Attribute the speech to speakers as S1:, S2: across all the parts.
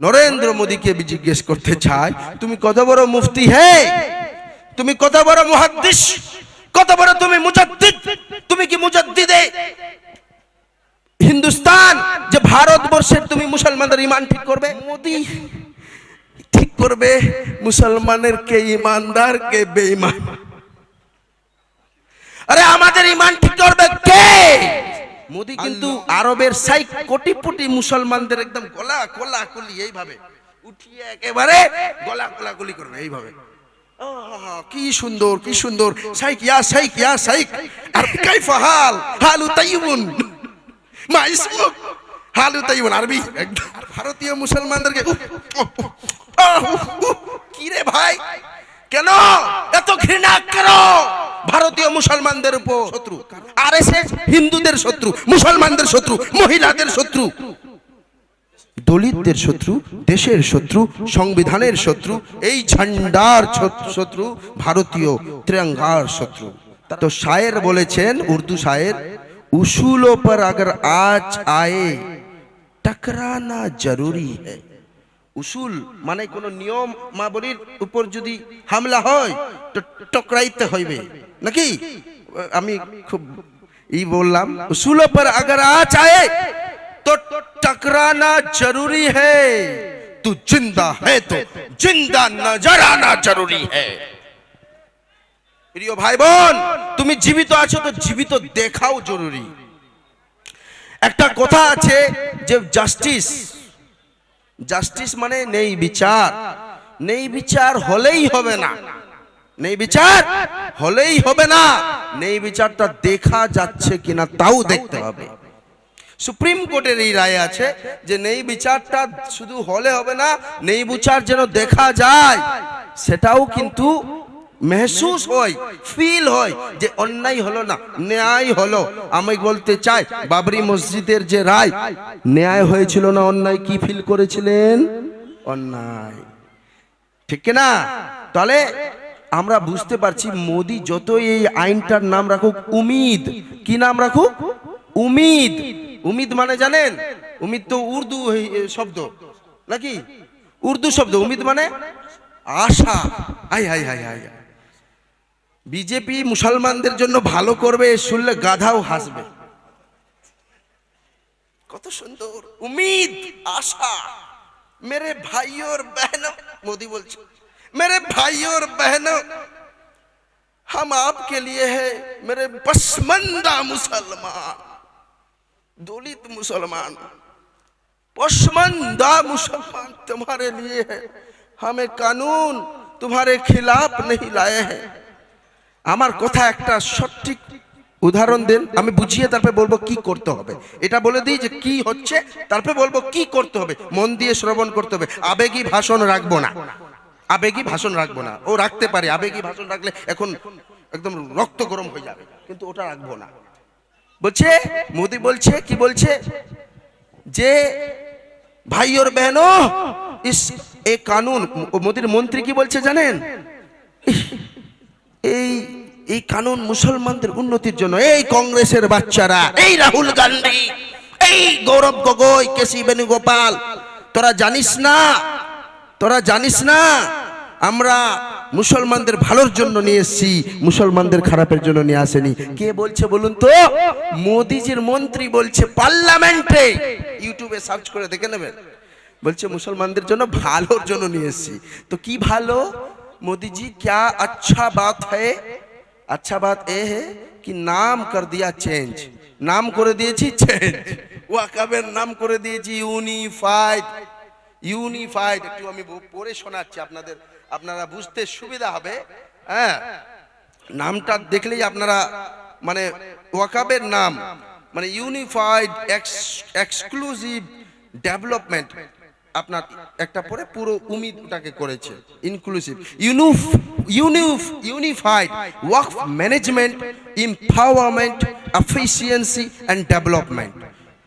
S1: নরেন্দ্র মোদীকে জিজ্ঞেস করতে চাই তুমি কত বড় মুফতি হে? তুমি কত বড় মুহাদ্দিস? কত বড় তুমি মুজাদ্দিদ? তুমি কি মুজাদ্দিদে? হিন্দুস্তান যে ভারতবর্ষের তুমি মুসলমানদের ইমান ঠিক করবে? মোদি। ঠিক করবে মুসলমানের কে ইমানদার কে বেঈমান? আরে আমাদের ইমান ঠিক করবে কে? মোদি কিন্তু আরবের সাই কোটিপটি মুসলমানদের একদম গলা কোলা কুলি এইভাবে উঠিয়ে একেবারে গলা কোলা কুলি করবে এইভাবে। কি সুন্দর কি সুন্দর। সাইক ইয়া সাইক ইয়া সাইক। আর কাইফা হাল হালু তাইবুন মা ইসমুক। হালু তাইবুন আরবি। একদম। আর ভারতীয় মুসলমানদেরকে কি রে ভাই? কেন? এত ঘৃণা কেন? ভারতীয় মুসলমানদের উপর শত্রু আর হিন্দুদের শত্রু, মুসলমানদের শত্রু, মহিলাদের শত্রু, দলিতদের শত্রু, দেশের শত্রু, সংবিধানের শত্রু, এই ঝান্ডার শত্রু, ভারতীয় ত্রিয়াঙ্গার শত্রু। তো শায়ের বলেছেন, উর্দু শায়ের, উসুল পর আগর আজ আয়ে, টকরানা জরুরি হ্যাঁ উসুল মানে কোন নিয়ম মাবলির উপর যদি হামলা হয় তো টকরাইতে হইবে নাকি আমি খুব ই বললাম উসুল पर अगर आज आए तो टकराना जरूरी है तू जिंदा है तो जिंदा नजर आना जरूरी है প্রিয় ভাই বোন তুমি জীবিত আছো তো জীবিত দেখাও জরুরি একটা কথা আছে যে জাস্টিস জাস্টিস মানে নেই বিচার। নেই বিচার হলেই হবে না। নেই বিচার হলেই হবে না। নেই বিচারটা দেখা যাচ্ছে কিনা তাও দেখতে হবে। সুপ্রিম কোর্টের এই রায় আছে যে নেই বিচারটা শুধু হলে হবে না, নেই বিচার যেন দেখা যায়, সেটাও কিন্তু মেহসুস হয়, ফিল হয় যে অন্যায় হলো না, ন্যায় হলো। আমি বলতে চাই, বাবরি মসজিদের যে রায়, ন্যায় হয়েছিল না অন্যায়? কি ফিল করেছিলেন? অন্যায়। ঠিক না তাহলে আমরা বুঝতে পারছি, মোদি যতই এই আইনটার নাম রাখুক, উমিদ। কি নাম রাখুক? উমিদ। উমিদ মানে জানেন? উমিদ তো উর্দু শব্দ। নাকি? উর্দু শব্দ। উমিদ মানে আশা। হাই হাই হাই হাই। বিজেপি মুসলমানদের জন্য ভালো করবে শুনলে গাধাও হাসবে। কত সুন্দর, উমিদ, আশা। মেরে ভাই ওর বহন, মোদি বলছে, মেরে ভাই ওর বহন हम आपके लिए है পশমন্দা মুসলমান, দলিত মুসলমান, পশমন্দা মুসলমান मुसलमान লিয়ে लिए কানুন हमें খিলাফ तुम्हारे লায়ে হ্যাঁ আমার কথা একটা সঠিক উদাহরণ দেন, আমি বুঝিয়ে তারপরে বলব কি করতে হবে। এটা বলে দিই যে কি হচ্ছে, তারপরে বলব কি করতে হবে। মন দিয়ে শ্রবণ করতে হবে। আবেগী ভাষণ রাখব না। আবেগী ভাষণ রাখব না। ও রাখতে পারে, আবেগী ভাষণ রাখলে এখন একদম রক্ত গরম হয়ে যাবে, কিন্তু ওটা রাখব না। বলছে, মোদি বলছে, কি বলছে? যে ভাই ওর বেহনো, ইস, এ কানুন মোদির মন্ত্রী কি বলছে জানেন? এই এই কানুন মুসলমানদের উন্নতির জন্য এই কংগ্রেসের বাচ্চারা, এই রাহুল গান্ধী, এই গৌরব গগৈ কেসি বেনুগোপাল তোরা জানিস না, তোরা জানিস না, আমরা মুসলমানদের ভালোর জন্য নিয়ে এসছি, মুসলমানদের খারাপের জন্য নিয়ে আসেনি। কে বলছে বলুন তো? মোদিজির মন্ত্রী বলছে পার্লামেন্টে। ইউটিউবে সার্চ করে দেখে নেবেন। বলছে মুসলমানদের জন্য ভালোর জন্য নিয়ে এসছি। তো কি ভালো? মোদিজি, ক্যা আচ্ছা বাত হ্যায়? अच्छा बात ये है कि नाम कर दिया चेंज নাম করে দিয়েছি চেঞ্জ ওয়াকাবের নাম করে দিয়েছি ইউনিফাইড ইউনিফাইড একটু আমি ব- পড়ে শোনাচ্ছি আপনাদের আপনারা বুঝতে সুবিধা হবে হ্যাঁ নামটা দেখলেই আপনারা মানে ওয়াকাবের নাম মানে ইউনিফাইড এক্সক্লুসিভ ডেভেলপমেন্ট আপনার একটা পরে পুরো উমিদটাকে করেছে ইনক্লুসিভ ইউনুফ ইউনিফ unified work management empowerment efficiency and development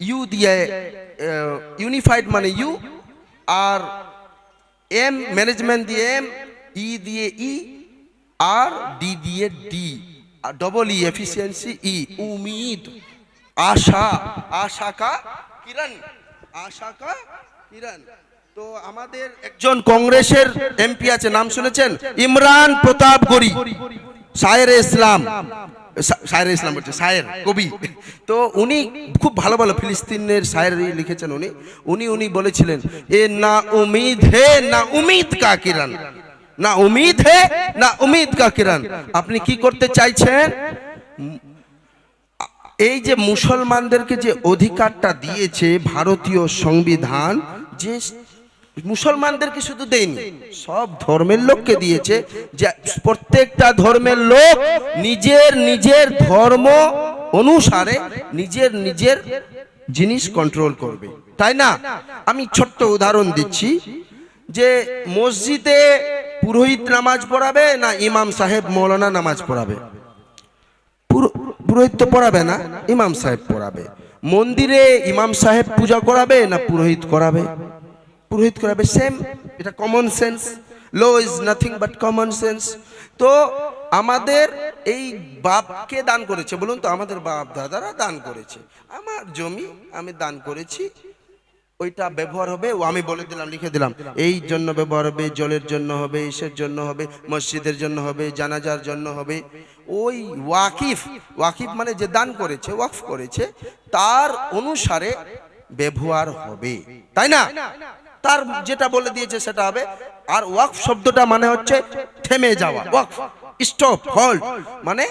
S1: U দিয়ে ইউনিফাইড মানে ইউ আর এম ম্যানেজমেন্ট দিয়ে e, এম ই দিয়ে ই আর ডি দিয়ে D double E efficiency E Umeed আশা আশা কা কিরণ আশা কা ইরান। তো আমাদের একজন কংগ্রেসের এমপি আছে, নাম শুনেছেন? ইমরান প্রতাপ গরি শায়ের ইসলাম। শায়ের ইসলাম বলছে শায়ের কবি। তো উনি খুব ভালো ভালো ফিলিস্তিনের সায়ের লিখেছেন উনি। উনি উনি বলেছিলেন, এ না উমিদ হে, না উমিদ কা কিরান। না উমিদ হে, না উমিদ কা কিরান। আপনি কি করতে চাইছেন? এই যে মুসলমানদেরকে যে অধিকারটা দিয়েছে ভারতীয় সংবিধান যে মুসলমানদেরকে শুধু দেয়নি, সব ধর্মের লোককে দিয়েছে যে প্রত্যেকটা ধর্মের লোক নিজের নিজের ধর্ম অনুসারে নিজের নিজের জিনিস কন্ট্রোল করবে। তাই না? আমি ছোট্ট উদাহরণ দিচ্ছি যে মসজিদে পুরোহিত নামাজ পড়াবে না ইমাম সাহেব মৌলানা নামাজ পড়াবে? পুরোহিত তো পড়াবে না, ইমাম সাহেব পড়াবে। মন্দিরে ইমাম সাহেব পূজা করাবে না পুরোহিত করাবে? পুরোহিত করাবে সেম এটা common sense low is nothing but common sense তো আমাদের এই বাপকে দান করেছে, বলুন তো, আমাদের বাপ দাদারা দান করেছে। আমার জমি আমি দান করেছি ওইটা ব্যবহার হবে, ও আমি বলে দিলাম, লিখে দিলাম। এই জন্য ব্যবহার হবে, জলের জন্য হবে, ইসের জন্য হবে, মসজিদের জন্য হবে, জানাজার জন্য হবে। ওই ওয়াকিফ ওয়াকিফ মানে যে দান করেছে, ওয়াকফ করেছে, তার অনুসারে ব্যবহার হবে। তাই না? তার যেটা বলে দিয়েছে সেটা হবে। আর ওয়াকফ শব্দটা মানে হচ্ছে থেমে যাওয়া, ওয়াকফ, স্টপ হল্ড মানে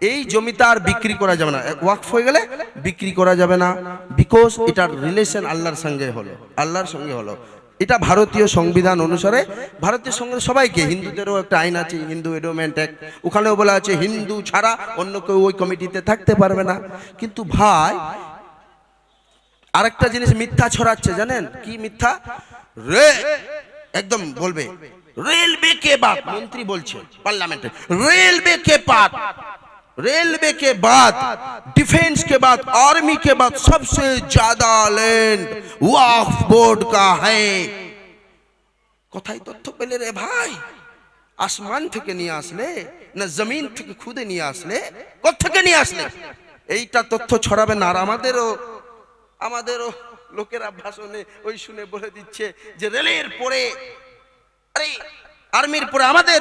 S1: এই জমিটা আর বিক্রি করা যাবে না। ওয়াকফ হয়ে গেলে বিক্রি করা যাবে না। বিকজ এটার রিলেশন আল্লাহর সঙ্গে হলো। আল্লাহর সঙ্গে হলো। এটা ভারতীয় সংবিধান অনুসারে, ভারতীয় সংবিধান সবাইকে, হিন্দুদেরও একটা আইন আছে, হিন্দু এডোমেন্ট অ্যাক্ট ওখানেও বলা আছে, হিন্দু ছাড়া অন্য কেউ ওই কমিটিতে থাকতে পারবে না। কিন্তু ভাই, আরেকটা জিনিস মিথ্যা ছড়াচ্ছে, জানেন? কি মিথ্যা? রে একদম বলবে। রেলওয়ে কে বাপ? মন্ত্রী বলছে, পার্লামেন্টে। রেলওয়ে কে পাপ रेलवे के बाद डिफेंस के बाद आर्मी के बाद सबसे ज्यादा लैंड वक्फ बोर्ड का है কোথায় তথ্য পেলে রে ভাই আসমান থেকে নিয়ে আসলে না জমিন থেকে খুদে নিয়ে আসলে কোথেকে নিয়ে আসলে এইটা তথ্য ছড়াবে না আর আমাদেরও আমাদেরও লোকেরা ভাষণে ওই শুনে বলে দিচ্ছে যে রেলের পরে আরে আর্মির পরে আমাদের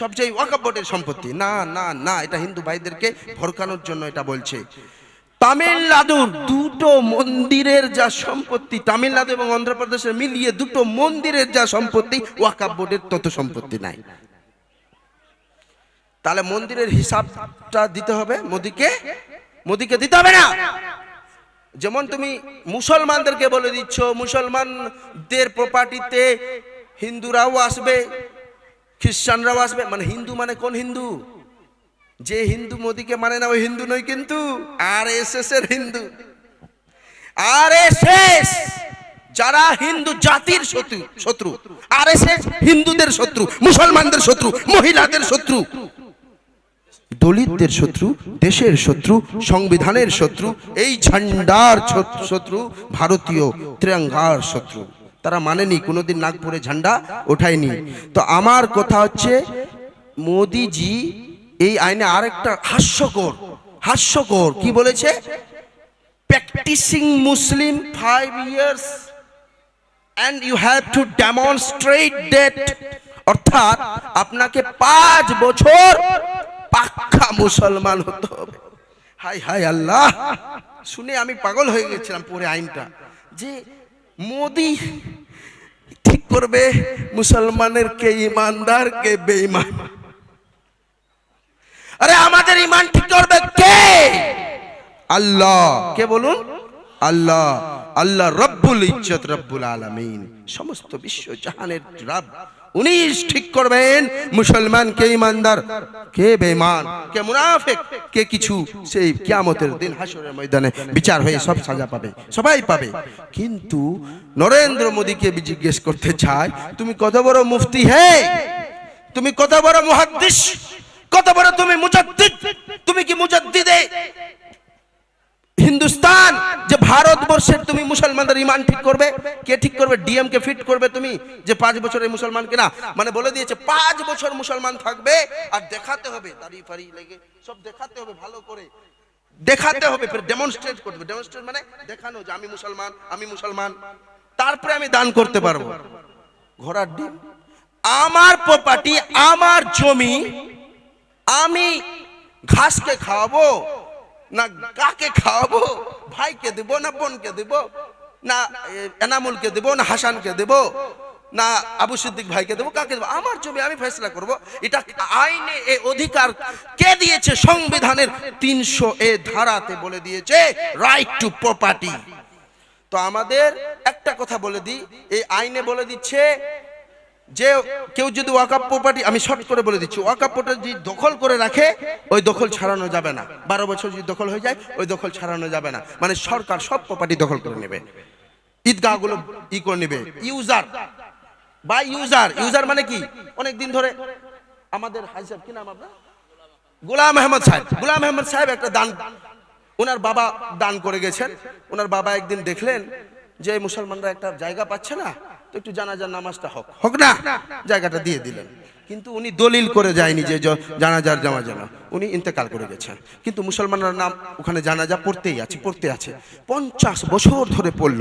S1: সবচেয়ে ওয়াকাব বোর্ডের সম্পত্তি। না না না, এটা হিন্দু ভাইদেরকে ভরকানোর জন্য এটা বলছে। তামিলনাড়ুর দুটো মন্দিরের যা সম্পত্তি, তামিলনাড়ু এবং অন্ধ্রপ্রদেশের মিলিয়ে দুটো মন্দিরের যা সম্পত্তি ওয়াকাব বোর্ডের তত সম্পত্তি নাই। তাহলে মন্দিরের হিসাবটা দিতে হবে মোদিকে? মোদিকে দিতে হবে না? যেমন তুমি মুসলমানদেরকে বলে দিচ্ছ, মুসলমানদের প্রপার্টিতে হিন্দুরাও আসবে খ্রিস্টানরাও আসবে। মানে হিন্দু মানে কোন হিন্দু? যে হিন্দু মোদীকে মানে না, ওই হিন্দু নয় কিন্তু আর এস এস এর হিন্দু। আর এস এস যারা হিন্দু জাতির শত্রু শত্রু। আর এস এস হিন্দুদের শত্রু, মুসলমানদের শত্রু, মহিলাদের শত্রু। দলিতদের শত্রু, দেশের শত্রু, সংবিধানের শত্রু, এই ঝান্ডার শত্রু, ভারতীয় ত্রিরঙ্গার শত্রু। তারা মানেনি, কোনোদিন নাগপুরে ঝান্ডা ওঠায়নি। তো আমার কথা হচ্ছে, মোদিজি এই আইনে আরেকটা হাস্যকর হাস্যকর, কি বলেছে? Practising Muslim five years and you have to demonstrate that অর্থাৎ আপনাকে পাঁচ বছর পাক্কা মুসলমান হতে হবে। হাই হাই আল্লাহ, শুনে আমি পাগল হয়ে গেছিলাম পরে আইনটা। যে মোদি, ঠিক করবে, মুসলমানের কে ইমানদার, কে বেঈমান। আরে আমাদের ইমান ঠিক করবে কে? আল্লাহ। কে বলুন? আল্লাহ। আল্লাহ রব্বুল ইজ্জত রব্বুল আলামিন। সমস্ত বিশ্ব জাহানের রব উনি ঠিক করবেন, মুসলমান কে ইমানদার, কে বেঈমান, কে মুনাফিক, কে কিছু সেই কিয়ামতের দিন হাসরের ময়দানে বিচার হয়ে সব সাজা পাবে, সবাই পাবে। কিন্তু নরেন্দ্র মোদীকে জিজ্ঞেস করতে চাই, তুমি কত বড় মুফতি হে? তুমি কত বড় মুহাদ্দিস? কত বড় তুমি মুজাদ্দিদ? তুমি কি মুজাদ্দিদে? হিন্দুস্তান, যে ভারতবর্ষের তুমি মুসলমানদের ইমান ঠিক করবে, কে ঠিক করবে? ডিএম কে ফিট করবে তুমি, যে পাঁচ বছরের মুসলমান কিনা? মানে বলে দিয়েছে, পাঁচ বছর মুসলমান থাকবে, আর দেখাতে হবে, দাড়ি ফাড়ি লেগে, সব দেখাতে হবে ভালো করে। দেখাতে হবে, ফের ডেমনস্ট্রেট করবে। ডেমনস্ট্রেট মানে দেখানো যে আমি মুসলমান আমি মুসলমান। তারপরে আমি দান করতে পারব। ঘোড়ার ডিম। আমার প্রপার্টি আমার জমি, আমি ঘাসকে খাওয়াবো না কাকে খাওয়াবো? ভাইকে দেব না বোনকে দেব? না এনামুলকে দেব না হাসানকে দেব? না, আবু সিদ্দিক ভাইকে দেবো? কাকে দেবো? আমার জমি আমি ফেসলা করব। এটা আইনে এ অধিকার কে দিয়েছে? সংবিধানের তিনশো এ ধারাতে বলে দিয়েছে রাইট টু প্রপার্টি তো আমাদের একটা কথা বলে দিই। এই আইনে বলে দিচ্ছে যে কেউ যদি ওয়াকাপ প্রপার্টি আমি শর্ট করে বলে দিচ্ছি ওয়াকাপ প্রপার্টি দখল করে রাখে, ওই দখল ছাড়ানো যাবে না। বারো বছর যদি দখল হয়ে যায়, ওই দখল ছাড়ানো যাবে না। মানে সরকার সব প্রপার্টি দখল করে নেবে। ঈদগাহগুলো ই করে নেবে। ইউজার বা ইউজার ইউজার মানে কি? অনেক দিন ধরে আমাদের হাই সাহেব, কি নাম আপনার? গোলাম আহমদ সাহেব। গোলাম আহমদ সাহেব একটা দান, ওনার বাবা দান করে গেছেন। ওনার বাবা একদিন দেখলেন যে মুসলমানরা একটা জায়গা পাচ্ছে না তো একটু জানাজার নামাজটা হোক। হোক না। জায়গাটা দিয়ে দিলেন। কিন্তু উনি দলিল করে যায়নি যে জানাজার জামা জানা উনি ইন্তেকাল করে গেছেন। কিন্তু মুসলমানরা নাম ওখানে জানাজা পড়তেই আছে পড়তে আছে। পঞ্চাশ বছর ধরে পড়ল।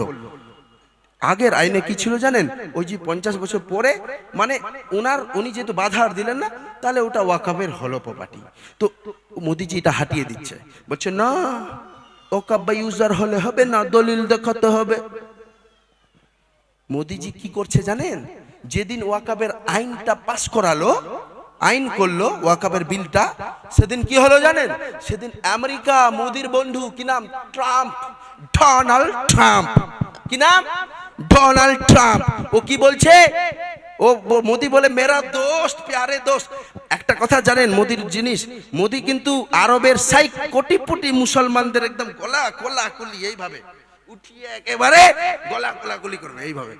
S1: আগের আইনে কি ছিল জানেন? ওই যে পঞ্চাশ বছর পরে মানে ওনার উনি যেহেতু বাধা আর দিলেন না তাহলে ওটা ওয়াকাবের হলো প্রপার্টি তো মোদিজি এটা হাটিয়ে দিচ্ছে। বলছে না ওকাব বা ইউজার হলে হবে না দলিল দেখাতে হবে। মোদিজি কি করছে জানেন? যেদিন ওয়াকাবের আইনটা পাস করালো, আইন করল, ওয়াকাবের বিলটা, সেদিন কি হলো জানেন? সেদিন আমেরিকা মোদির বন্ধু কি নাম? Trump, Donald Trump. কি নাম? Donald Trump. ও কি বলছে? ও মোদি বলে, মেরা দোস্ত, প্যারে দোস্ত। একটা কথা জানেন, মোদির জিনিস, মোদি কিন্তু আরবের সাই কোটি কোটি মুসলমানদের একদম গলা কোলা কুলি, এইভাবে। উঠিয়ে একেবারে গলা গলা গুলি করবে, এইভাবে।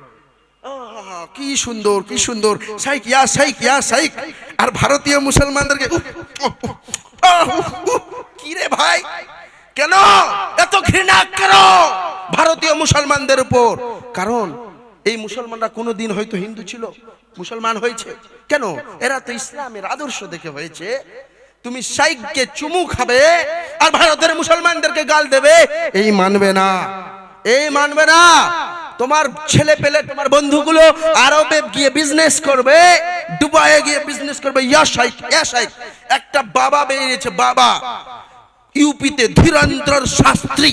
S1: কি সুন্দর কি সুন্দর। সাইক ইয়া সাইক ইয়া সাইক আর ভারতীয় মুসলমানদেরকে কি রে ভাই? কেন? এত ঘৃণা কেন? ভারতীয় মুসলমানদের উপর। কারণ, এই মুসলমানরা কোনোদিন হয়তো হিন্দু ছিল, মুসলমান হয়েছে। কেন? এরা তো ইসলামের আদর্শ দেখে হয়েছে। তুমি শাইককে চুমু খাবে, আর ভারতের মুসলমানদেরকে গাল দেবে, এই মানবে না। এই মানবে না তোমার ছেলে পেলে তোমার বন্ধুগুলো আরবে গিয়ে বিজনেস করবে, দুবাইয়ে গিয়ে বিজনেস করবে। একটা বাবা বেরিয়েছে, বাবা। ইউপিতে ধীরেন্দ্র শাস্ত্রী।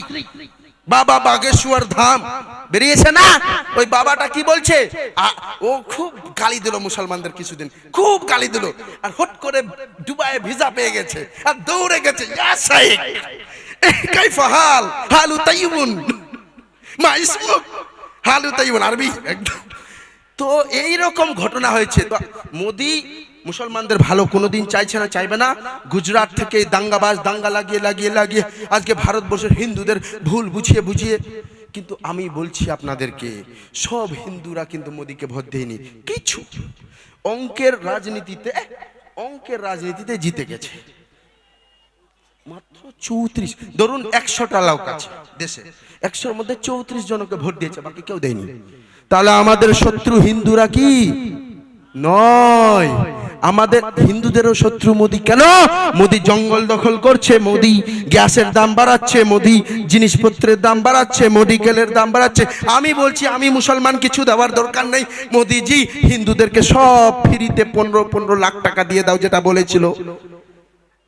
S1: বাবা বাগেশ্বর ধাম। বেরিয়েছে না? ওই বাবাটা কি বলছে? ও খুব গালি দিল মুসলমানদের কিছুদিন, খুব গালি দিল। আর হট করে দুবাইয়ে ভিসা পেয়ে গেছে, আর দৌড়ে গেছে। ইয়া শাইখ কাইফা হাল, হালু তাইবুন হালু তাইবুন আরবি একদম তো এই রকম ঘটনা হয়েছে। তো মোদি মুসলমানদের ভালো কোনোদিন চাইছে না, চাইবে না। গুজরাট থেকে দাঙ্গাবাজ, দাঙ্গা লাগিয়ে লাগিয়ে লাগিয়ে আজকে ভারতবর্ষের হিন্দুদের ভুল বুঝিয়ে বুঝিয়ে। কিন্তু আমি বলছি আপনাদেরকে, সব হিন্দুরা কিন্তু মোদিকে ভোট দেয়নি। কিছু। অঙ্কের রাজনীতিতে অঙ্কের রাজনীতিতে জিতে গেছে। মাত্র চৌত্রিশ। ধরুন একশোটা লোক আছে দেশে। একশোর মধ্যে চৌত্রিশ জনকে ভোট দিয়েছে, বাকি কেউ দেয়নি। তাহলে আমাদের শত্রু হিন্দুরা কি? নয়। আমাদের হিন্দুদেরও শত্রু মোদি কেন? মোদি জঙ্গল দখল করছে, মোদি গ্যাসের দাম বাড়াচ্ছে, মোদি জিনিসপত্রের দাম বাড়াচ্ছে, মেডিকেলের দাম বাড়াচ্ছে। আমি বলছি, আমি মুসলমান, কিছু দেওয়ার দরকার নেই। মোদিজি হিন্দুদেরকে সব ফ্রিতে পনেরো পনেরো লাখ টাকা দিয়ে দাও, যেটা বলেছিল।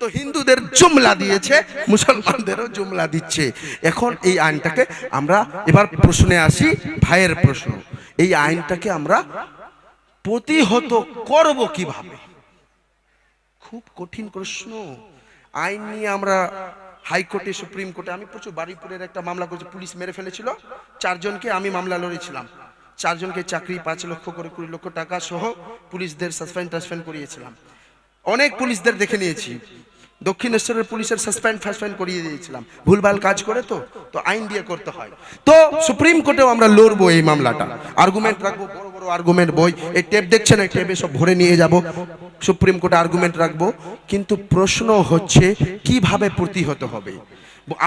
S1: তো হিন্দুদের জুমলা দিয়েছে, মুসলমানদেরও জুমলা দিচ্ছে। এখন এই আইনটাকে আমরা এবার প্রশ্নে আসি, ভাইয়ের প্রশ্ন। এই আইনটাকে আমরা প্রতিহত করব কীভাবে? খুব কঠিন প্রশ্ন। আইন নিয়ে আমরা হাইকোর্টে, সুপ্রিম কোর্টে, আমি প্রচুর বাড়িপুরের একটা মামলা করেছি, পুলিশ মেরে ফেলেছিল। চারজনকে আমি মামলা লড়েছিলাম। চারজনকে চাকরি পাঁচ লক্ষ করে কুড়ি লক্ষ টাকা সহ পুলিশদের সাসপেন্ড, টাসপেন্ড করিয়েছিলাম। অনেক পুলিশদের দেখে নিয়েছি। দক্ষিণেশ্বরের পুলিশের সাসপেন্ড ফাসপেন্ড করিয়ে দিয়েছিলাম। ভুলভাল কাজ করে তো তো আইন দিয়ে করতে হয়। তো সুপ্রিম কোর্টেও আমরা লড়বো এই মামলাটা। আর্গুমেন্ট রাখব, বড় বড় আর্গুমেন্ট বই। এই টেপ দেখছেন, এই টেপে সব ভরে নিয়ে যাব। সুপ্রিম কোর্টে আর্গুমেন্ট রাখব। কিন্তু প্রশ্ন হচ্ছে, কীভাবে প্রতিহত হবে?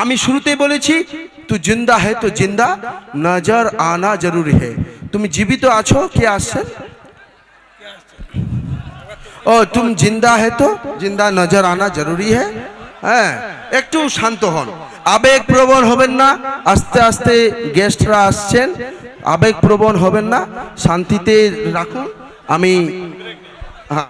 S1: আমি শুরুতেই বলেছি তুই জিন্দা হে, তো জিন্দা। নজর আনা জরুরি হে। তুমি জীবিত আছো? কে আসছেন ও তুমি জিন্দা হে তো জিন্দা নজর আনা জরুরি হে হ্যাঁ একটু শান্ত হন আবেগ প্রবণ হবেন না আস্তে আস্তে গেস্টরা আসছেন আবেগ প্রবণ হবেন না শান্তিতে রাখুন আমি হ্যাঁ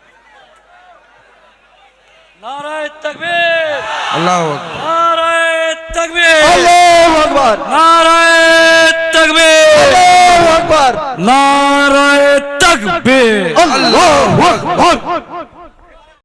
S2: নারায় তাকবীর
S1: আল্লাহ
S2: নারায় তাকবীর
S3: আল্লাহু আকবার
S2: নারায় তাকবীর
S3: আল্লাহু আকবার
S2: নারায় তাকবীর
S3: আল্লাহু আকবার।